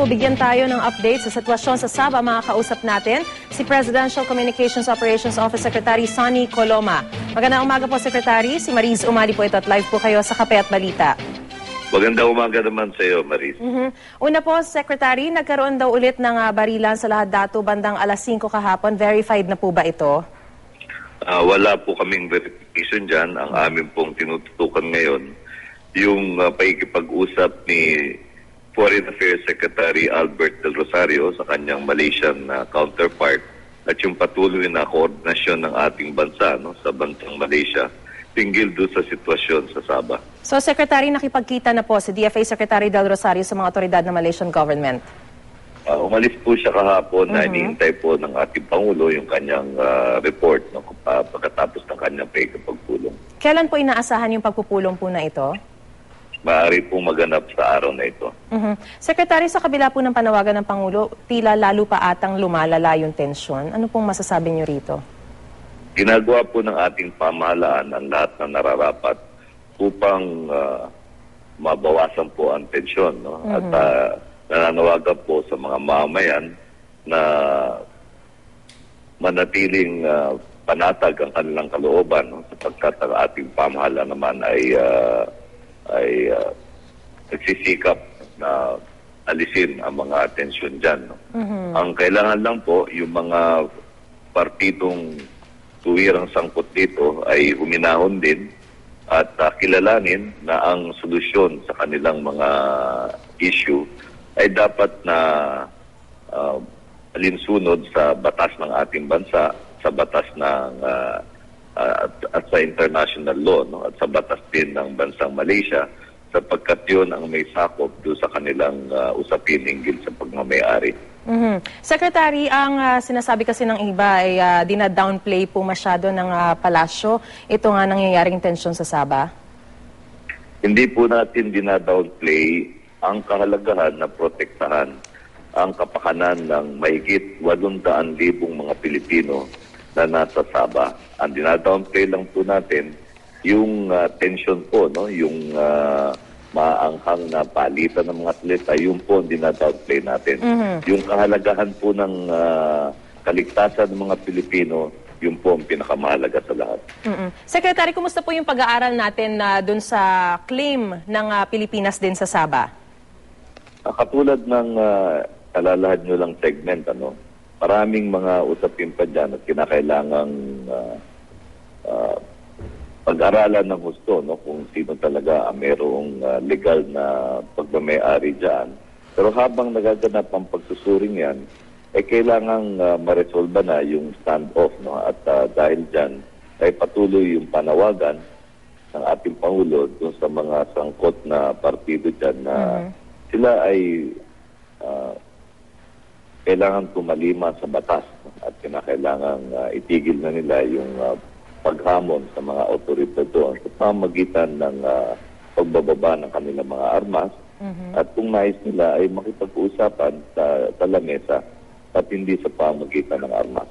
po, bigyan tayo ng update sa sitwasyon sa Saba. Makakausap natin si Presidential Communications Operations Office Secretary Sonny Coloma. Magandang umaga po, Secretary. Si Mariz Umali po ito at live po kayo sa Kape at Balita. Magandang umaga naman sa iyo, Maris. Mhm. Una po, Secretary, nagkaroon daw ulit ng ah, barilan sa lahat dato bandang alas 5 kahapon. Verified na po ba ito? Ah, wala po kaming verification dyan. Ang amin pong tinututukan ngayon, yung uh, paikipag-usap ni Foreign Affairs Secretary Albert Del Rosario sa kanyang Malaysian ah, counterpart at yung patuloy na koordinasyon ng ating bansa no, sa bansang Malaysia tinggil doon sa sitwasyon sa Sabah. So, Secretary, nakipagkita na po si DFA Secretary Del Rosario sa mga otoridad ng Malaysian government. Ah, umalis po siya kahapon na iniintay po ng ating Pangulo yung kanyang ah, report no, pagkatapos ng kanyang paikipagpulong. Kailan po inaasahan yung pagpupulong po na ito? Maaari pong maganap sa araw na ito. Mhm. Secretary, sa kabila po ng panawagan ng Pangulo, tila lalo pa atang lumalala yung tensyon. Ano pong masasabi niyo rito? Ginagawa po ng ating pamahalaan ang lahat ng nararapat upang ah, mabawasan po ang tensyon. No? At ah, nananawagan po sa mga mamamayan na manatiling ah, panatag ang kanilang kalooban no? sapagkat ang ating pamahalaan naman ay ah, ay ah, nagsisikap na alisin ang mga atensyon dyan. No? Ang kailangan lang po, yung mga partidong tuwirang sangkot dito ay huminahon din at ah, kilalanin na ang solusyon sa kanilang mga issue ay dapat na uh, alinsunod sa batas ng ating bansa, sa batas ng ah, at, at sa international law no at sa batas din ng bansang Malaysia sapagkat yun ang may sakop do sa kanilang ah, usapin hinggil sa pagmamayari. Mhm. Secretary, ang ah, sinasabi kasi ng iba ay uh, dina-downplay po masyado ng ah, palasyo. Ito nga nangyayaring tensyon sa Sabah. Hindi po natin dinadownplay ang kahalagahan na protektahan ang kapakanan ng mahigit 800,000 mga Pilipino na nasa Sabah. Ang dinadownplay lang po natin yung ah, tension po, no? yung ah, maanghang na palitan ng mga atleta, yun po ang dinadownplay natin. Yung kahalagahan po ng ah, kaligtasan ng mga Pilipino, yun po ang pinakamahalaga sa lahat. Mhm. Secretary, kumusta po yung pag-aaral natin na dun sa claim ng ah, Pilipinas din sa Sabah? Ah, katulad ng uh, alalahan nyo lang segment, ano, maraming mga usapin pa dyan at kinakailangang ah, ah, pag-aralan ng gusto no, kung sino talaga ang merong ah, legal na pagmamayari dyan. Pero habang nagaganap ang pagsusuring yan, eh kailangang uh, maresolba na yung standoff. No? At ah, dahil dyan, ay patuloy yung panawagan ng ating Pangulo dun sa mga sangkot na partido dyan na sila ay ah, kailangan tumalima sa batas at kinakailangan ah, itigil na nila yung ah, paghamon sa mga otoridad doon sa pamagitan ng ah, pagbababa ng kanilang mga armas at kung nais nila ay makipag-usapan sa, sa lamesa at hindi sa pamagitan ng armas.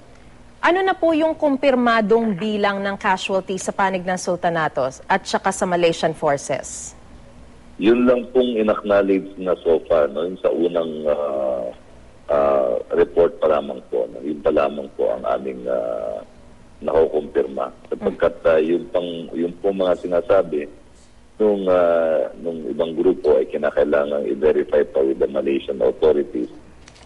Ano na po yung kumpirmadong bilang ng casualties sa panig ng Sultanatos at saka sa Malaysian forces? Yun lang pong inacknowledge na so far, no? yung sa unang ah, ah, report pa lamang po. No? Yun pa lamang po ang aming uh, nakukumpirma. Sapagkat ah, yun, pang, yun pong mga sinasabi nung, ah, nung ibang grupo ay kinakailangan i-verify pa with the Malaysian authorities.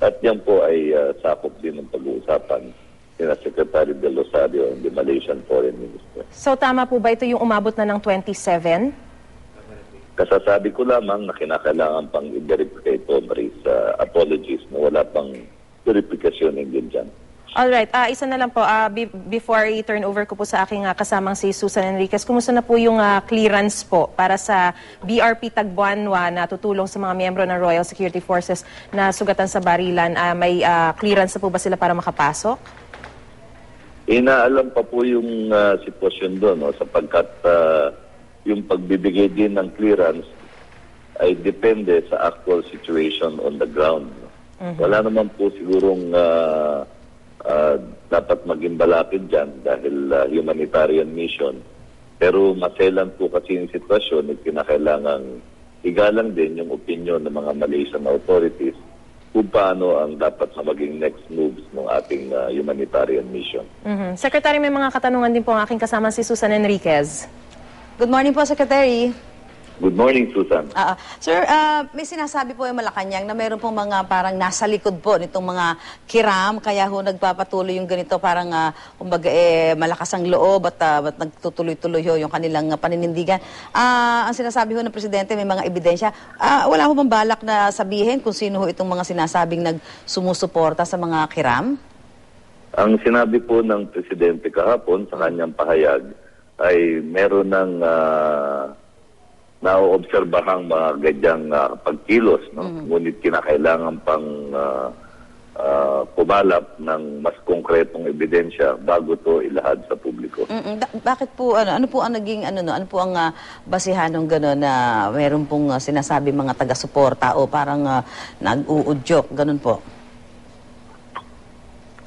At yan po ay ah, sakop din ng pag-uusapan ni Secretary Del Rosario and the Malaysian Foreign Minister. So tama po ba ito yung umabot na ng 27? Kasasabi ko lamang na kinakailangan pang i-verify ito, Maris. Uh, apologies na wala pang verification din dyan. Alright, ah isa na lang po, be- before i-turn over ko po sa aking ah, kasamang si Susan Enriquez, kumusta na po yung ah, clearance po para sa BRP Tagbuanwa na tutulong sa mga miyembro ng Royal Security Forces na sugatan sa barilan? Ah, may ah, clearance na po ba sila para makapasok? Inaalam pa po yung ah, sitwasyon doon no, sapagkat ah, yung pagbibigay din ng clearance ay depende sa actual situation on the ground. no. Wala naman po sigurong ah, ah, dapat maging balakid dyan dahil ah, humanitarian mission. Pero maselan po kasi yung sitwasyon at kinakailangang igalang din yung opinion ng mga Malaysian authorities kung paano ang dapat na maging next moves ng ating ah, humanitarian mission. Mhm. Secretary, may mga katanungan din po ang aking kasama si Susan Enriquez. Good morning po, Secretary. Good morning, Susan. Ah. sir, ah, may sinasabi po yung Malacanang na mayroon pong mga parang nasa likod po nitong mga kiram, kaya ho nagpapatuloy yung ganito parang ah, kumbaga eh, malakas ang loob at, ah, at nagtutuloy-tuloy ho yung kanilang ah, paninindigan. Ah, ang sinasabi ho ng Presidente may mga ebidensya. Ah, wala ho bang balak na sabihin kung sino ho itong mga sinasabing nagsumusuporta sa mga kiram? Ang sinabi po ng Presidente kahapon sa kanyang pahayag ay meron ng uh, naoobserbahang mga gadyang ah, pagkilos. No? Ngunit kinakailangan pang ah, ah, kumalap ng mas konkretong ebidensya bago to ilahad sa publiko. Mm-mm. Ba- bakit po ano ano po ang naging ano no ano po ang ah, basihan ng gano'n na meron pong ah, sinasabi mga taga-suporta o parang uh, nag-uudyok ganun po.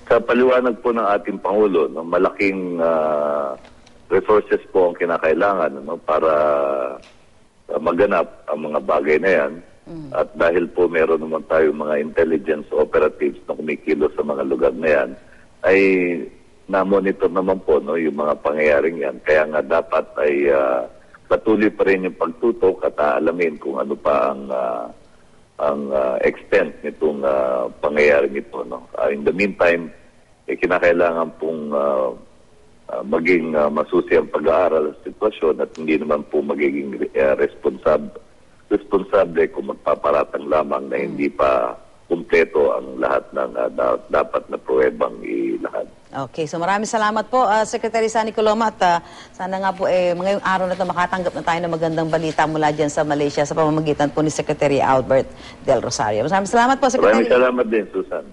Sa paliwanag po ng ating Pangulo, no, malaking ah, resources po ang kinakailangan no, para ah, maganap ang mga bagay na yan. At dahil po meron naman tayo mga intelligence operatives na kumikilos sa mga lugar na yan, ay na-monitor naman po no, yung mga pangyayaring yan. Kaya nga dapat ay ah, patuloy pa rin yung pagtutok at aalamin kung ano pa ang ah, ang ah, extent nitong ah, pangyayaring ito. No? Ah, in the meantime, eh, kinakailangan pong ah, ah, maging ah, masusi ang pag-aaral sa sitwasyon at hindi naman po magiging uh, responsable, responsable kung magpaparatang lamang na hindi pa kumpleto ang lahat ng ah, da- dapat na pruwebang ilahad. Okay, so maraming salamat po ah, Secretary Sani Coloma at ah, sana nga po eh ngayong araw na ito makatanggap na tayo ng magandang balita mula diyan sa Malaysia sa pamamagitan po ni Secretary Albert Del Rosario. Maraming salamat po Secretary. Maraming salamat din, Susan.